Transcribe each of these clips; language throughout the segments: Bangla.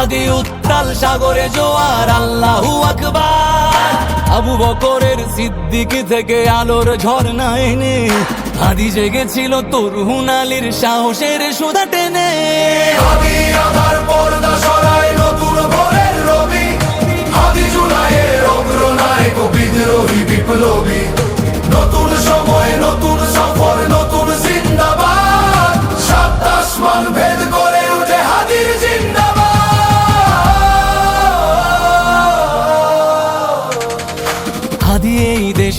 হাদি উত্তাল সাগরে জোয়ার, আল্লাহু আকবার। আবু বকরের সিদ্দিক থেকে আলোর ঝর্ণা এনে আদি জেগেছিল তরুণ আলীর সাহসের সুদা টেনে। আমি পর্দা সরায়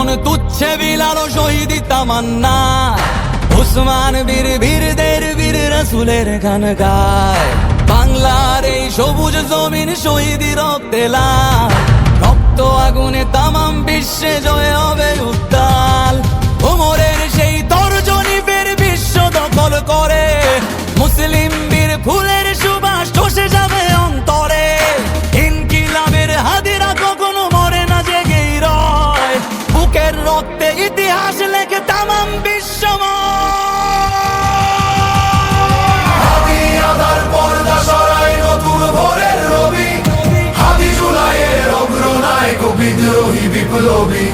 জীবন তুচ্ছে বিলালো শহীদ তামান্না। উসমান বীর বীরদের বীর রসুলের গান গায়। বাংলার এই সবুজ জমিন শহীদ রক্তে লাল রক্ত আগুনে তামাম বিশ্বে জয় হবে উত্তাল। ওমরের সেই তর্জনী ফের বিশ্ব দখল করে। মুসলিম বিদ্রোহী বিপ্লবী